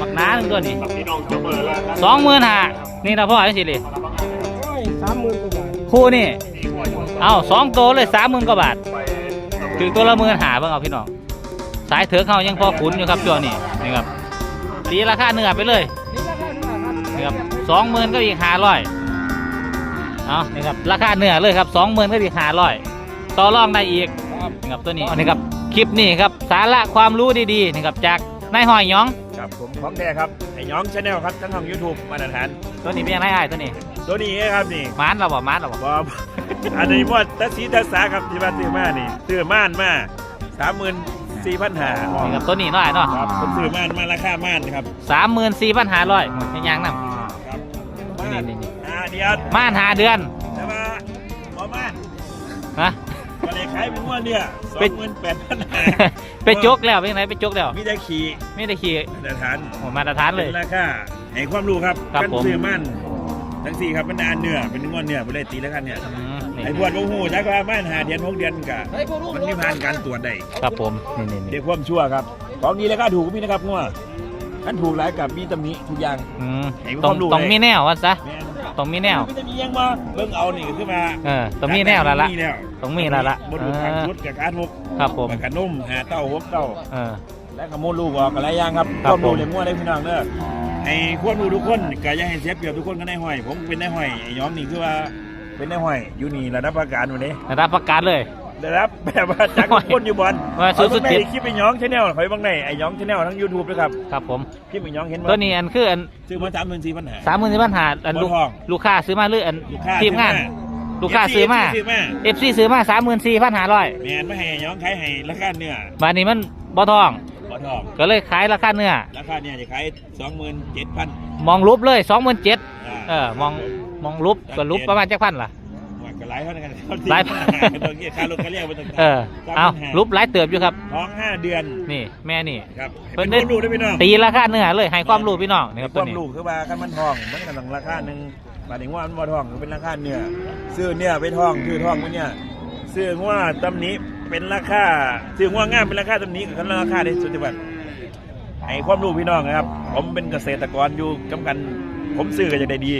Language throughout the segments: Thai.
บักน้าหนึ่งตัวนี่พี่น้องจะเปิดแล้วสองหมื่นห้านี่นะพ่อไอ้สิเลยสามหมื่นกว่าบาทคู่นี่เอาสองตัวเลยสามหมื่นกว่าบาทถึงตัวละหมื่นหาเบิ่งเอาพี่น้อง สายเถือกเขายังพอขุนอยู่ครับตัวนี้นี่ครับตีราคาเนื้อไปเลย นี่ราคาเท่าไหร่ครับนี่ครับสองหมื่นก็อีกห้าร้อยเอานี่ครับราคาเนื้อเลยครับสองหมื่นก็อีกห้าร้อยต่อรองได้อีกนี่ครับตัวนี้นี่ครับค ลิปนี้ครับสาระความรู้ดีๆนี่ครับจากนายหอยหยองครับผมของแท้ครับไอ้น้องชาแนลครับทั้งของ YouTube มาตรฐานตัวนี้เป็นยังไงไอ้ายตัวนี้ตัวนี้ครับนี่มานเราบ่มานเราบ่บออันนี้ว่าตัดสีตัดสาครับที่บ้านซื้อมานี่ซื้อม่านมาสามหมื่นสี่พันหานี่ครับตัวนี้เน้อยเนาะครับผมซื้อม่านมาราคาม่านครับสามหมื่นสี่พันห้าร้อยยังยังนครับำนี่นี่นี่อ่าเดียวม่านหาเดือนแต่ว่าบอม่านนะ ก็เลยขายเป็นงว่าเนี่ยสอเป็งนหมื่นแปดพันหาไปจกแล้วเป็นยังไงไปจกแล้วมีแต่ขี่ไม่ได้ขี่มาตรฐานโอ้มาตรฐานเลยเป็นราคาให้ความรู้ครับครับกันผมซื้อม่านทั้งสี่ครับมันนานเนื้อเป็นงวดเนื้อไปเลยตีแล้วกันเนี่ยอืมนี่ไอ้พวดโอ้โหจักว่าม่านหาเดือนหกเดือนกะมันมีผ่านการตรวจได้ครับผมนี่นี่นี่เดี๋ยวความชั่วครับของดีแล้วก็ถูกก็มีนะครับงัวท่านถูกหลายกับมีตำหนิทุกอย่างอืมให้คต้อวางมรู้ต้องเลยมีแนวว่าซะแม่น ต้องมีแนวมีตำหนิยังมาเบิ่งเอานี่ก็คือมาเออต้องมีแนวแล้วละมีแล้วต้องมีแล้วละบนดูทางชุดกับการทุกครับผมกับกระนุ่มหาเต้าหกเต้าเออและกระมูลลูกออกอะไรอย่างครับครับความรู้ผมเรื่องงัวได้พี่น้องเด้อให้ควรรู้ทุกคนก็อย่าให้เสียเปรียบทุกคนก็ได้ห้อย ผมเป็นได้ห้อยไอ้ย้อมนี่คือว่าเป็นได้ห้อยอยู่นี่ระดับประการวันนี้รับประกันเลย ได้รับแบบว่าจากทุกคนอยู่บอลว่าสู้เอาสุดเบิ่งจิตในคลิปไอ้ย้องชาแนลคอยเบางในไอ้ย้องชาแนลทั้งยูทูบด้วยครับครับผมคลิปไอ้ย้องเห็นว่าตัวนี้อันคืออันซื้อมาสามหมื่นสี่พันหาสามหมื่นสี่พันหาอันลูกบ่ทองลูกค้าซื้อมาหรืออันลูกค้าทีมงานซื้อลูกค้าซื้อมาซื้อมาเอฟซีซื้อมาสามหมื่นสี่พันห้าร้อยแมนไม่ให้ย้องขายให้ราคาเนื้อบานนี้มันบ่ทองบ่ทองก็เลยขายราคาเนื้อราคาเนี่ยจะขายสองหมื่นเจ็ดพันมองรูปเลยสองหมื่นเจ็ดเออมองมองรูปก็รูปประมาณจักพันล่ะก็ หลายเท่านั้นกันหลายต้องเกี่ยค่ารถค่าเรียกไปต่างๆเออเอารูปหลายเติบอยู่ครับท้องห้าเดือนนี่แม่นี่ครับเพิ่เป็นนได้คนดูด้วยพี่น้องตีราคาเนื้อเลยให้ความรู้พี่น้องนี่ครับคตัววามนี้ลูกคือว่าคันมันทองมันก็ต้องราคาหนึ่งหมายถึงว่ามันบ่ทองก็เป็นราคาเนื้อซื้อเนี่ยไปทองคือทองมันเนี่ยซื้อว่าตำหนี้เป็นราคาซื้อว่างามเป็นราคาตำหนี้กับราคาในสุดที่บัตให้ความรู้พี่น้องนะครับ ผมเป็นเกษตรกรอยู่กำกัน ผมซื้อก็อยากได้ดี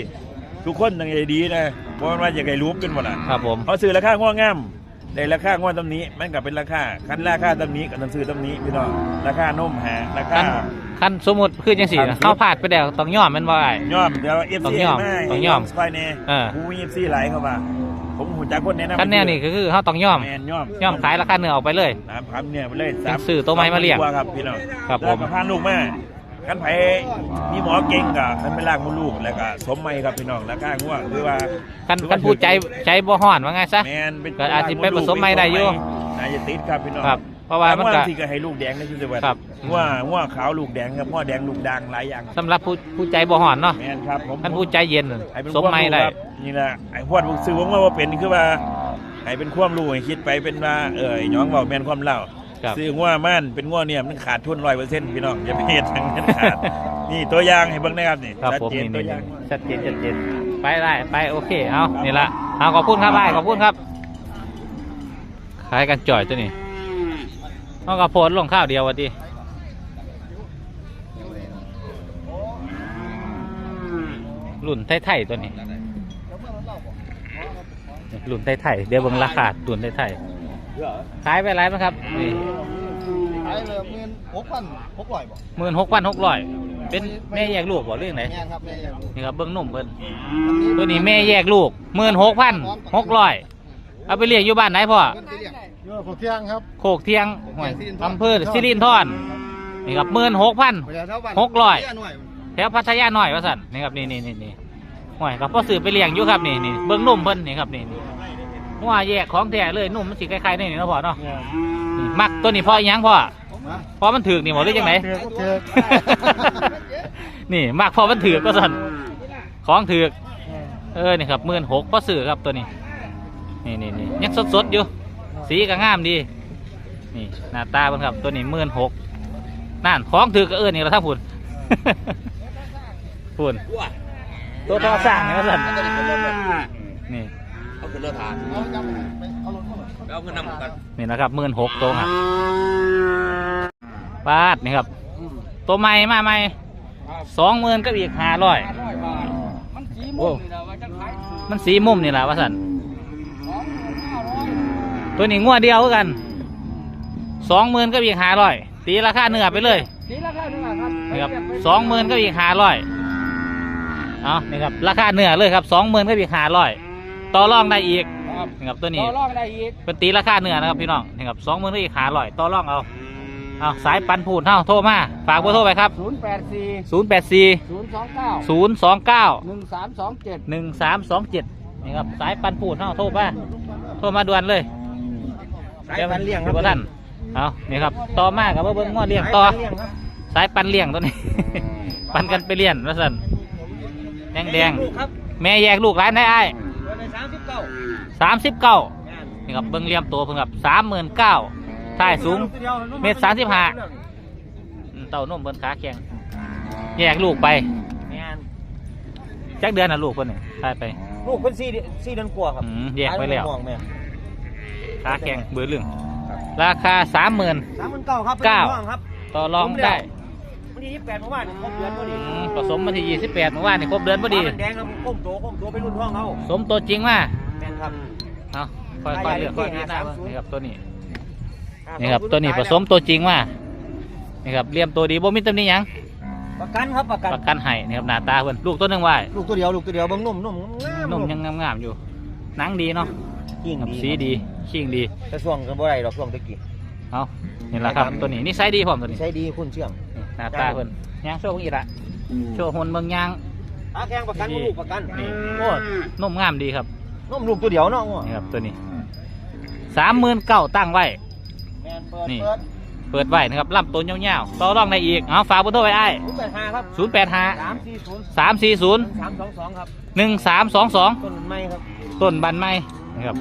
ทุกคนต้องอยากได้ดีนะ เพราะว่าอยากได้รู้กันหมดอะครับผมเขาซื้อราคาง่วงงามได้ราคาง่วงตำหนี้มันก็เป็นราคาคันราคาตำหนี้กับต้องซื้อตำหนี้พี่น้องราคานุ่มหาราคาคันคันสมมุติคือจังสี่ครับเข้าพลาดไปแล้วต้องยอมแมันบ่ได้ย่อมเดี๋ยวเอฟต้องซียอมมาต้องยอมสไปเน่เออผู้เอฟซีไหลเข้ามาผมหูจักคนแนะนำคันแนวนี่ก็คือเขาต้องยอมแมนย่อมยอมขายราคาเนื้อออกไปเลยสามพันเนี่ยไปเลยเป็นสื่อตัวไม้มาเลี้ยงสพันกว่ครับพี่น้องครับผมแล้วก็พาลูกมา คันไผมีหมอเก่งกับคันไปลากมดลูกแล้วก็สมไม่ครับพี่น้องราคาง่วงคือว่าคันคันผู้ใจใจบ่ฮ้อนว่าไงซะแมนเป็นก็อาจสิไปผสมไม้ได้อยู่อาจจะติดครับพี่น้องครับเพราะว่ามันก็ที่ก็ให้ลูกแดงในชุดเดียวกันครับว่าว่าขาวลูกแดงกับพ่อแดงลูกด่างหลายอย่างสำหรับผู้ผู้ใจบ่ฮ้อนเนาะแมนครับผมคันผู้ใจเย็นให้เป็นสมไม้ได้ควารู้ครับนี่แหละไอ้พวดซื้อผมว่าเป็นคือว่าให้เป็นความรู้ให้คิดไปเป็นว่าเออไอ้น้องบอกแมนความเล่า ครับ ซื้อง่วม่านเป็นง่วเนี่ยมันขาดทุนร้อยเปอร์เซ็นต์พี่น้องอย่าไปเฮ็ดทางนั้นขาด นี่ตัวอย่างให้เบิ่งนะครับนี่ครับชัดผมเจนนี่ตัวนี่อย่างชัดเจนชัดเจนไปได้ไปโอเคเอานี่ละเอาขอบคุณครับไอ้ขอบคุณครับขายกันจ่อยตัวนี้เอากระโพดลงข้าวเดียววันดีรุ่นไทยๆตัวนี้รุ่นไทยๆเดี๋ยวเบิ่งราคารุ่นไทยๆ ขายไปไรมั้งครับนี่ขายเลยหมื่นหกพันหกร้อยบ่หมื่นหกพันหกร้อยเป็นแม่แยกลูกบ่เรื่องไหนแม่นครับแม่นครับนี่ครับเบิ้งนุ่มเพิ่นตัวนี้แม่แยกลูกหมื่นหกพันหกร้อยเอาไปเลี้ยงอยู่บ้านไหนพ่อเพิ่นสิเรียกอยู่กับเที่ยงครับโคกเทียงห้วยสิรินธรอำเภอสิรินธรนี่ครับหมื่นหกพันไปแล้วเท่าบ้านหกร้อยเที่งหน่วยแถวพัทยาหน่อยว่าสั่นนี่ครับนี่นี่นี่นี่ห้วยครับพ่อซื้อไปเลี้ยงอยู่ครับนี่นี่เบิ้งนุ่มเพิ่นนี่ครับนี่นี่ หัวแยกของแท้เลยนุ่มมันสิคล้ายๆนี่นี่เนาะพ่อเนาะนี่มักตัวนี้พ่ออีหยังพ่อมาพ่อมันถือกนี่หมดหรือจังไหนเถือกเถือกนี่มากพอมันถือกก็สั่นของถือกเออนี่ครับหมื่นหกก็ซื้อครับตัวนี้ นี่นี่นี่ยังสดสดๆอยู่ สีก็งามดี นี่หน้าตาเพิ่นครับตัวนี้หมื่นหกนั่นของถือกก็เอิ้นนี่ละทั้งพุ่นพุ่นตัวต่อสร้างนี่ว่าสั่นนี่ ขึ้นรถทานเอาจำไปเอารถเข้ามาไปเอาเงินนำกันนี่นะครับหมื่นหกตัวครับปาดนี่ครับตัวใหม่มาใหม่สองหมื่นก็อีกห้าร้อยมันสีโอ้ ม่วงนี่นะว่าจะขายมันสีมุมนี่แหละว่าสันตัวนี้งัวเดียวคือกันสองหมื่นก็อีกห้าร้อยตีราคาเนื้อไปเลยสีราคาเท่าไหร่ครับนี่ครับสองหมื่นก็อีกห้าร้อยเอานี่ครับราคาเนื้อเลยครับสองหมื่นก็อีกห้าร้อย ต่อรองได้อีกครับนี่ครับตัวนี้ต่อรองได้อีกเป็นตีราคาเนื้อนะครับพี่น้องนี่ครับสองหมื่นก็อีกห้าร้อยต่อรองเอาเอาสายปันผูดเท่าโทรมาฝากเบอร์โทรไปครับศูนย์แปดสี่ศูนย์แปดสี่ศูนย์สองเก้าศูนย์สองเก้าหนึ่งสามสองเจ็ดหนึ่งสามสองเจ็ดนี่ครับสายปันผูดเท่าโทรมาโทรมาด่วนเลยสายพันธุ์เลี้ยงครับดี๋วท่านเอานี่ครับต่อมากับว่าเบิ้งง้อเลี้ยงต่อสายปันเลี้ยงตัวนี้ ปันกันไปเลี้ยงว่าสันแดงแดงลูกครับๆแม่แยกลูกร้านได้ไอ้ สามสิบเก้านี่ครับเบิ้งเลี้ยมตัวเพิ่งครับสามหมื่นเก้าท่ายสูงเมตรสามสิบห้าอืมเต่านมเบิ้งขาแข็งแยกลูกไปแม่นจักเดือนนะลูกคนนี้ท่ายไป ลูกเป็นสี่เดือนสี่เดือนกว่าครับอืมแยกไปแล้วม่วงแม่ขาแข็งเบื่อเรื่องราคาสามหมื่นสามหมื่นเก้าครับเก้าเป็นม่วงครับต่อรองได้วันที่ยี่สิบแปดเมื่อวานครบเดือนพอดีอืมผสมมาที่ยี่สิบแปดเมื่อวานนี่ครบเดือนพอดีฟ้ามันแดงครับโค้งโตโค้งโตเป็นรุ่นท้องเขาสมตัวจริงมา แม่นครับ เอาค่อยๆเลือกค่อยๆพิจารณา530นี่ครับตัวนี้ นี่ครับตัวนี้ผสมตัวจริงมานี่ครับเลี่ยมตัวดีบ่มีตำหนิหยังประกันครับประกัน ประกันให้นี่ครับหน้าตาเพิ่นลูกตัวหนึงไว้ลูกตัวเดียวลูกตัวเดียวเบางนุ่มนุ่มงามนุ่มยังงามๆอยู่หนังดีเนาะยิ่งครับดีสีดีชิงดี แต่ช่วงกันบ่ได้ดอกช่วงตะกี้เอานี่แหละครับตัวนี้นิสัยดีพร้อมตัวนี้ ใช้ดีคุณเชื่องนี่หน้าตาเพิ่นยางโชว์เบิ่งอีกละโชว์หุ่นเบิ่งยาง อาแข้งประกันนี่ลูกประกัน นี่ โอ้นุ่มงามดีครับ นุ่มลูกตัวเดียวเนาะงัวนี่ครับตัวนี้สามหมื่นเก้าตั้งไว้แม่นเปิดนี่เปิดเปิดไว้นะครับลำตัวยาวๆต่อรองได้อีกเอาฝากเบอร์โทรไว้ไอ้ศูนย์แปดห้าครับศูนย์แปดห้าสามสี่ศูนย์สามสี่ศูนย์สามสองสองครับหนึ่งสามสองสองต้นไม้ครับต้นบันไม้นะครับ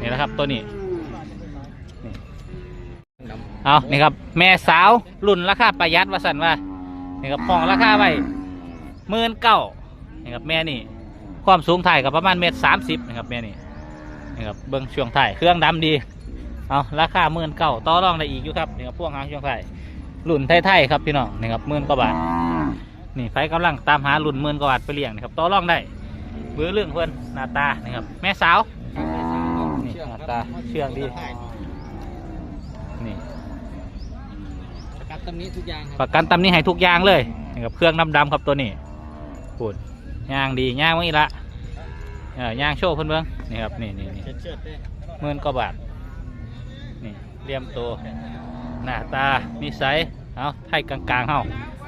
นี่นะครับตัวนี้นี่เอานี่ครับแม่สาวรุ่นราคาประหยัดว่าสันว่านี่ครับห้องราคาไว้หมื่นเก้านี่ครับแม่นี่ ความสูงถ่ายกับประมาณเมตรสามสิบนะครับแม่นี่นี่ครับเบิ้งช่วงถ่ายเครื่องดำดีเอาราคาหมื่นเก้าต่อรองได้อีกอยู่ครับนี่ครับพวกหางช่วงถ่ายรุ่นไทยๆครับพี่น้องนี่ครับหมื่นกว่าบาทนี่ไฟกำลังตามหารุ่นหมื่นกว่าบาทไปเลี้ยงนะครับต่อรองได้เบื้อเรื่องเพื่อนหน้าตานะครับแม่สาวนี่หน้าตาเชื่องดีนี่ประกันตำนี้ทุกอย่างประกันตำนี้ให้ทุกอย่างเลยนะครับเครื่องดำดำๆครับตัวนี้ปูด ย่างดีย่างไว้อีกละเออย่างโชว์เพื่อนเบื้องนี่ครับนี่นี่นี่เชิดได้หมื่นกว่าบาทนี่เลี่ยมตัวหน้าตานิสัยเอาให้กลางๆเฮา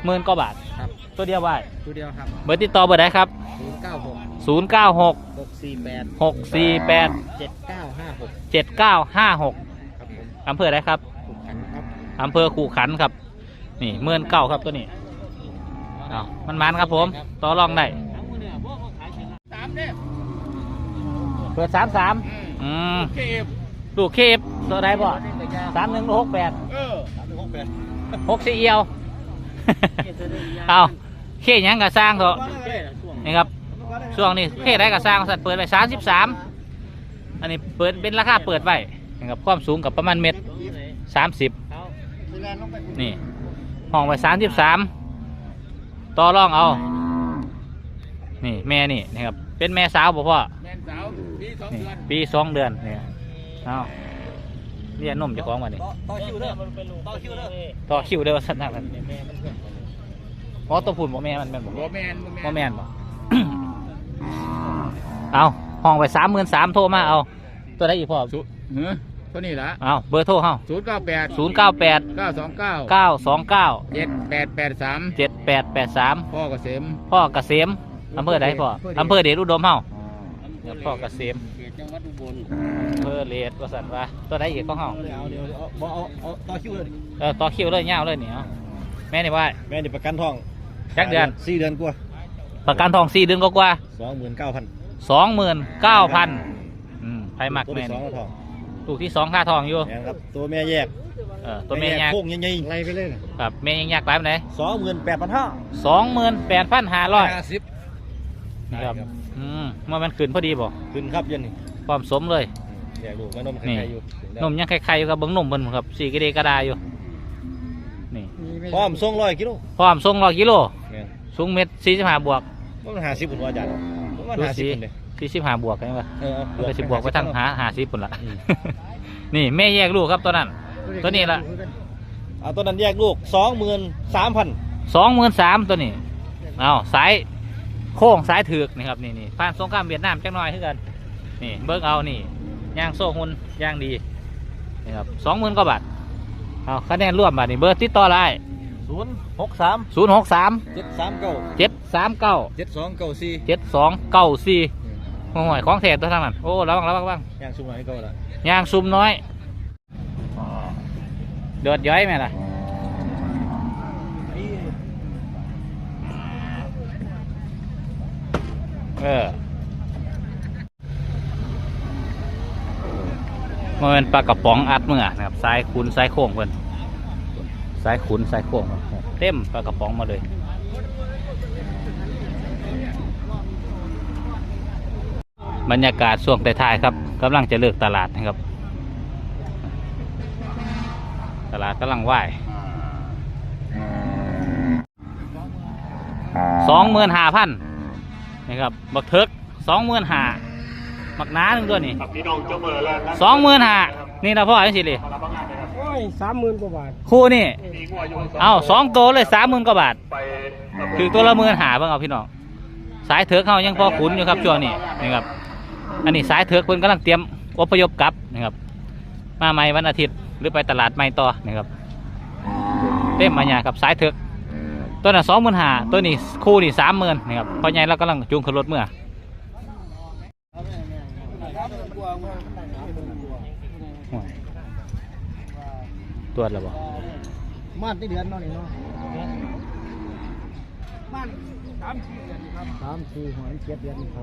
หมื่นกว่าบาทครับตัวเดียวไว้ตัวเดียวครับเบอร์ติดต่อเบอร์ใดครับศูนย์เก้าหก096หกสี่แปด648เจ็ดเก้าห้าหก7956ครับผมอำเภออะไรครับถูกขันครับอำเภอขู่ขันครับ นี่เมื่อนเก่าครับตัวนี้เอามันมันครับผม ต่อรองได้สามเนี่ยเปิดสามสามอืมเคฟลูกเคฟตัวใดบ่สามหนึ่งหกแปดเออสามหนึ่งหกแปดหกสี่เอียวเอาเคหยังกับสร้างเถอะนี่ครับช่วงนี้เคได้กับสร้างสัตว์เปิดไปสามสิบสามอันนี้เปิดเป็นราคาเปิดไว้นี่ครับความสูงกับประมาณเมตรสามสิบนี่ห้องไว้สามสิบสามต่อรองเอา นี่แม่นี่นะครับ เป็นแม่สาวบ่พ่อ แมนสาวปีสองนี่เดือนปีสองเดือนเนี่ยเอาเรียนนมเจะคล้าของมาดิต่อคิวเด้อต่อคิวเด้อต่อคิวเด้อสันนักกันอ๋อตัวผุนบ่แม่มันแม่นบ่บ่แมนบ่แม่นบ่เอาห้องไว้สามหมื่นสามโทรมาเอา ตัวได้อีกพ่อเฮ้ยเท่านี้ละเอาเบอร์โทรเฮาศูนย์เก้าแปดศูนย์เก้าแปดเก้าสองเก้าเก้าสองเก้าเจ็ดแปดแปดสามเจ็ดแปดแปดสามพ่อเกษมพ่อเกษม อำเภอใดพ่ออำเภอเดชอุดมเฮาพ่อเกษมเขตจังหวัดอุบลอำเภอเลดว่าสันว่าตัวใดอีกของเฮาเอาเดี๋ยวเอาบ่เอาเอาต่อคิวเลยเออต่อคิวเลยยาวเลยนี่เอาแม่นี่ว่าแม่นี่ประกันทองจักเดือนสี่เดือนกว่าประกันทองสี่เดือนกว่าสองหมื่นเก้าพันสองหมื่นเก้าพันอืมไผมักตัวแม่ที่สองนี่ก็ทองลูกที่สองค่าทองอยู่แม่นครับตัวแม่แยกเออตัวแม่ยากโค้งใหญ่ๆไล่ไปเลยครับแม่ยังยากหลายปานไหนสองหมื่นแปดพันห้าสองหมื่นแปดพันห้าร้อยห้าสิบ นี่ครับอืมเมื่อมันขึ้นพอดีบ่ขึ้นครับเย็นนี่ความสมเลยอยากดูแม่นมใครนี่ๆอยู่นมยังไข่ๆอยู่ครับเบิ้งนมเบิ้งครับสีกระเดกระดาอยู่พร้อมส่งร้อยกิโลพร้อมส่งร้อยกิโลแม่นสูงเม็ดสี่สิบห้าบวกมันหาสิบปุ่นว่าอาจารย์มันดูหาสิบสีปุ่นเลยสี่สิบห้าบวกกันปะเออมันก็สิบวกไปทั้งหาหาสิบปุ่นละอืมนี่แม่แยกลูกครับตัวนั้น ตัวนี้ละเอาตัวนั้นแยกลูกสองหมื่นสามพันสองหมื่นสามตัวนี้เอาสาย โค้งสายถือกนี่ครับนี่นี่ผ่านสงครามเวียดนามจักหน่อยคือกันนี่เบิกเอานี่ย่างโซ่หุ่นย่างดีนี่ครับสองหมื่นกว่าบาทเอาคะแนนร่วมบาทนี่เบอร์ติดต่อได้ศูนย์หกสามศูนย์หกสามเจ็ดสามเก้าเจ็ดสามเก้าเจ็ดสองเก้าสี่เจ็ดสองเก้าสี่โอ้ยของแท้ตัวทั้งนั้นโอ้ระวังระวังระวังย่างชุมให้เก้าละย่างซุ่มน้อยเดือดย้อยไหมล่ะ เออมันเป็นปลากระป๋องอัดเมื่อนะครับสายขุนสายโค้งเพิ่นสายขุนสายโค้งเต็มปลากระป๋องมาเลยบรรยากาศช่วงท้ายๆครับกำลังจะเลิกตลาดนะครับ ตลาดกำลังว่ายสองหมื่นห้าพัน นะครับบักเทิกสองหมื่นห้าบักน้าหนึ่งตัวนี่สองหมื่นห้านี่นะพ่อจังสิเลยโอ้ยสามหมื่นกว่าบาทคู่นี่เอาสองตัวเลยสามหมื่นกว่าบาทถือตัวละหมื่นหาเบิ่งเอาพี่น้องสายเถิกเขายังพอขุนอยู่ครับช่วงนี้นะครับอันนี้สายเถิกเพิ่นกำลังเตรียมอพยพกลับนะครับ มาใหม่วันอาทิตย์หรือไปตลาดใหม่ต่อนะครับเต็มมาเนี่ยครับสายเถิก ตัวนั้นสองหมื่นหาตัวนี้คู่นี่สามหมื่นนะครับเพราะไงเรากำลังจูงขึ้นรถเมื่อโอ้ยตรวจแล้วบ่มาได้เดือนเนาะนี่เนาะบ้านสามสี่เดือนครับสามสี่หัวเจ็ดเดือนเขา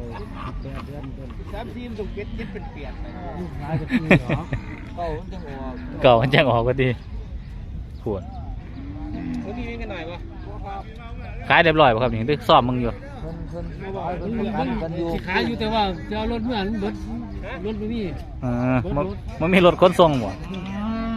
แปดเดือนเดือนสามสี่มันต้องเก็ดเจ็ดเป็นเปลี่ยนลูกชายจะปีเหรอเก่ามันจะหัวเก่ามันจะออกก็ดีขวดเขามีกันหน่อยวะ ขายเรียบร้อยป่ะครับนี่ดึกซ่อมมึงอยู่คนคนมันมันสิขายอยู่แต่ว่าจะเอารถเมื่อนั้นรถรถไม่มีเออมันมันมีรถขนส่งบ่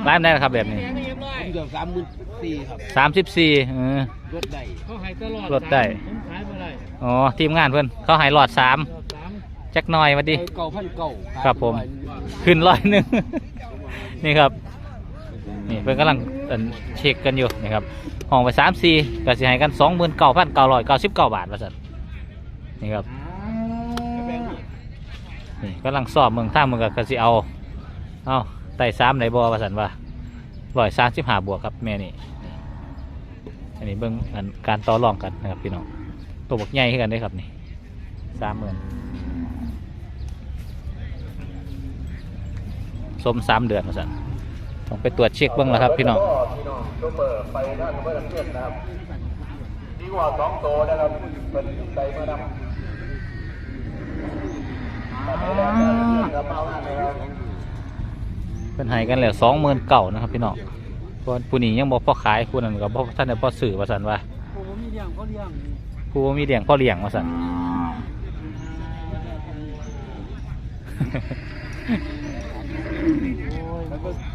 ร้านได้ครับแบบนี้ผมเกือบสามหมื่นสี่ครับสามสิบสี่เออรถได้เขาหายตลอดรถได้ผมขายมาได้อ๋อทีมงานเพื่อนเขาใหายหลอดสามรถสามจักหน่อยมาดิเก่าพันเก่าครับผม ขึ้นร้อยหนึ่งนี่ครับ นี่เพื่อนกำลังเอิ่นเช็คกันอยู่นี่ครับห้องไปสามสี่ก็สิให้กันสองหมื่นเก้าพันเก้าร้อยเก้าสิบเก้าบาทว่าสันนี่ครับนี่กำลังสอบเมืองท่าเมืองก็สิเอาเอาไต่สามไหนบอว่าสันว่าร้อยสามสิบห้าบวกครับแม่นี่อันนี้เบิ่งอันการต่อรองกันนะครับพี่น้องตัวบกใหญ่ขึ้กันได้ครับนี่สามหมื่นสมสามเดือนว่าสัน ต้องไปตรวจเช็คเบิ่งแล้วครับ พี่น้องดีกว่าสองโตนะครับเป็นใจมานำเป็นให้กันแล้วสองหมื่นเก่านะครับ พี่น้องเพราะผู้นี้ยังบอกพ่อขายผู้นั้นก็บอกท่านได้พ่อสื่อว่าสันว่าผมมีเลี้ยงเขาเลี้ยงผู้บ่มีเลี้ยงพ่อเลี้ยงว่าสัน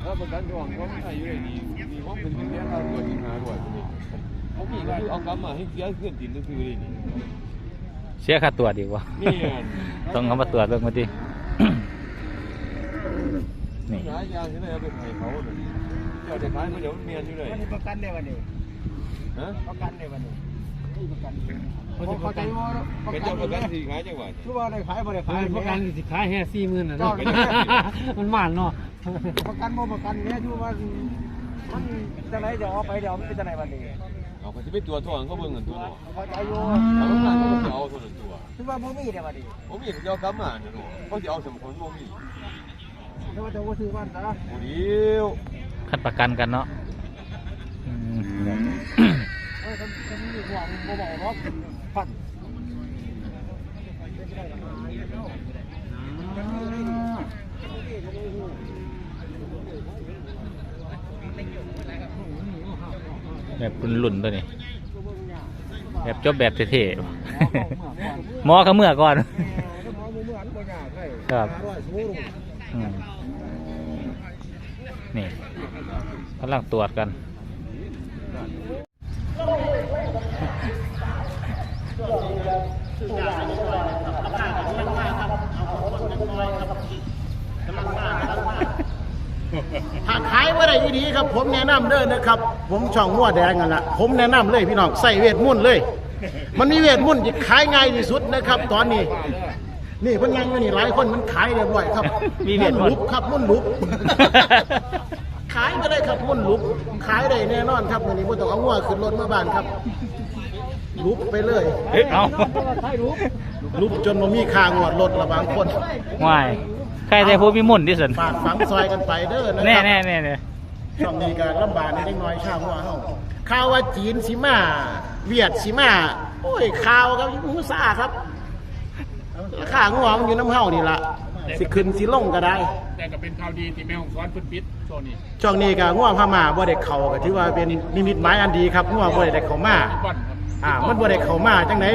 แล้วประกันจ่องเขาไม่ใช่อยู่ในนี้มีห้องเป็นที่เลี้ยงเราตัวจริงหาด้วยเขามีก็คือเอากำมาให้เสียขึ้นดินก็คือเลยนี่เสียค่าตัวดีกว่านี่ไงต้องเอามาตรวจเบิ่งมาดินี่หายาที่ไหนเอาไปให้เขาเลยเจ้าจะขายมาเดี๋ยวมันเมียนอยู่เลยวันนี้ประกันได้วันนี้ฮะประกันได้วันนี้ นี่ประกันเขาจะประกันเป็นเจ้าประกันที่ขายจังหวัดคือว่าได้ขายบ่ได้ขายประกันสิขายแค่สี่หมื่นนะเนาะ มันหมานเนาะประกันบ่ประกันเนี่ยอยู่ว่ามันจะไหนจะเอาไปเดี๋ยวมันเป็นจะไหนวันนี้เอาไปที่ไปตัวทองเขาเบิ่งเงินตัวเขาจะเอาอยู่เอาลูกหลานเขาจะเอาตัวนตัวคือว่าบ่มีเนี่ยวันนี้ผมมีเขาจะเอากำมาเนี่ยเขาจะเอาสมผลบ่มีแต่ว่าจะว่าซื้อวันนะโอ้เดียวคัดประกันกันเนาะอืม แบบคุณหลุ่นตัวนี้ แบบจบแบบเท่ๆหมอเขมือก่อน ครับนี่กำลังตรวจกัน มือเหมือนบ่ยากเลยครับร้อยชั่วโมงอืมนี่กำลังตรวจกันถ้าขายว่าได้ดีครับ ผมแนะนำเด้อนะครับ ผมช่องงัวแดงกันละผมแนะนำเลยพี่น้องใส่เวทมุ่นต์เลย มันมีเวทมุ่นต์ที่ขายง่ายที่สุดนะครับ ตอนนี้นี่เพิ่นยังอยู่นี่หลายคนมันขายเรียบร้อยครับมีเวทมนต์ลุกครับมุ่นลุกขายไปเลยครับมุ่นลุกขายได้แน่นอนครับวันนี้บ่ต้องเอางัวขึ้นรถมาบ้านครับ ลุกไปเลยเฮ้ยเอาลุกจนบ่มีค่างวดรถละบางคนวายใครแต่ผู้มีมุ่นที่สุดฝากฝังซอยกันไปเด้อนะคแน่รัแน่แน่แน่ช่องนี้ก็ลำบากในเล็กน้อยชาวหัวเฮาข่าวว่าจีนสิมา เวียดสิมา โอ้ยข่าวครับมูซ่าครับราคางัวมันอยู่น้ำเฮานี่ล่ะสิขึ้นสิลงก็ได้ แต่ก็เป็นข่าวดีที่แม่ของซ้อนเพิ่นปิดช่วงนี้ช่วงนี้ก็งัวพม่าบ่ได้เข้าก็ถือว่าเป็นนิมิตหมายอันดีครับงัวบ่ได้เข้ามาบ่ อนครับอ่ามันบ่ได้เข้ามาจังได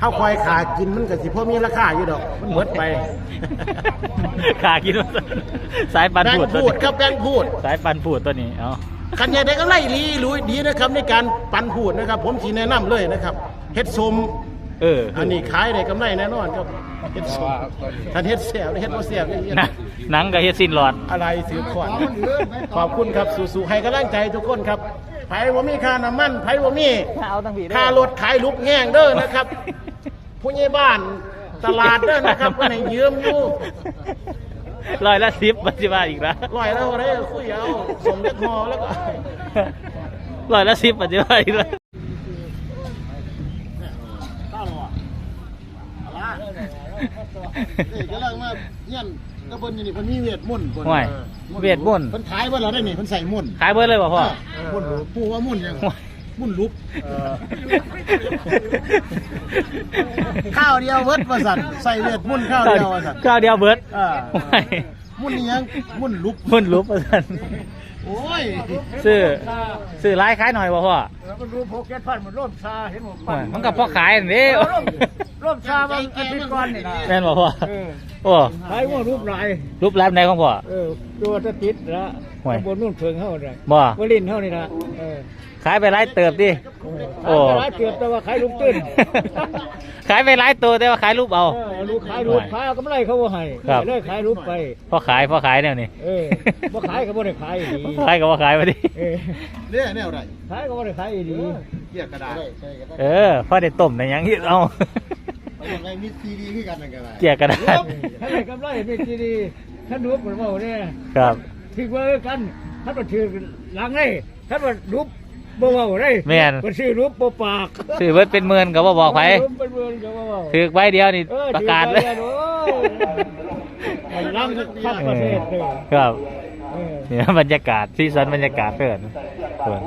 เฮาคอยขากินมันก็สิพอมีราคาอยู่ดอก มันหมดไป ขาคิดว่าสายปันแบงผูดค์ตัวพูดนี้ครับแบงค์พูด สายปันผูดตัวนี้เอาคันใหญ่ได้ก็ไล่ลีลุยดีนะครับ ในการปันพูดนะครับ ผมทีแนะนำเลยนะครับเฮ็ดสมเออ อันนี้ขายได้กำไรแน่นอนครับเฮ็ดสมถ้าเฮ็ดเสียบเฮ็ดบ่เสียบนี่นะหนังกับเฮดซินหลอด อะไรสืบขวัญขอบคุณครับสู้ๆให้กำลังใจทุกคนครับ ไผบ่มีค่าน้ำมันไผบ่มีเอาตั้งผีค่ารถขายลูกแห้งเด้อนะครับ ผู้ใหญ่บ้านตลาดเด้อนะครับก็ให้ยืมอยู่ร้อยละสิบปัจจุบันอีกแล้วร้อยแล้วได้คุยเอาสมเด็จหอแล้วก็ ร้อยละสิบปัจจุบันอีกแล้วนี่กำลังมาเฮียน ตะบนอยู่นี่เพิ่นมีเวทมนต์เพิ่นห่วยเวทมนต์เพิ่นขายว่าเราได้นี่เพิ่นใส่มนต์ขายเบิร์ดเลยป่ะพ่อมนต์ผู้ว่ามนต์ยังห่วยมนต์ลุกข้าวเดียวเบิดว่าซั่นใส่เวทมนต์ข้าวเดียวว่าซั่นข้าวเดียวเบิร์ดอ่าห่วยมนต์นี่ยังมนต์ลุกมุ่นลุบประสัน โอ้ยซื้อซื้อร้ายขายหน่อยป่ะพ่อมันรู้พกแก๊สพันมันร่มชาเห็นหมดห่วยมันกับพ่อขายอันนี้ร่มชามันอาทิตย์ก่อนนี่นะแม่นป่ะพ่อเออโอ้ขายว่ารูปลายรูปร้านไหนของพ่อเออตัวจะติดละห่วยตำบนนู่นเพิงเฮาเนี่ยบ่วลินเฮานี่นะเออ ขายไปร้ายเติบดิโอ้ขายไปร้านเกือบแต่ว่าขายลูกตื้นขายไปร้ายตัวแต่ว่าขายรูปเอา เออลูกขายลูกค้ากำไรเขาบ่ให้ครับ เลยขายรูปไปพ่อขายพ่อขายแนวนี้เออบ่ขายก็บ่ได้ขายดีขายก็บ่ขายมาดิเออเนี่ยแนวใดขายก็บ่ได้ขายดีเกียกกระดาษเออพ่อได้ต้มในหยังที่เอาเอาอย่างไรมีซีดีคือกันนั่นก็ได้เกลียกกระดาษถ้าได้กำไรมีดีดีท่านรูปเหมือนว่าเนี่ยครับ ถือว่ากันท่านมาถือหลังเลยท่านมารูป บ่เว้าได้แม่นมันซื้อรูปบ่ปากซื้อเบิดเป็นหมื่นก็บ่บอกไผรูปเป็นเมืองก็บ่เว้าถือใบเดียวนี่เออประกาศเลย ถือไปโอ้ยลังข้ามประเทศเลยครับเออ เนี่ยบรรยากาศที่สันบรรยากาศเกินส่วน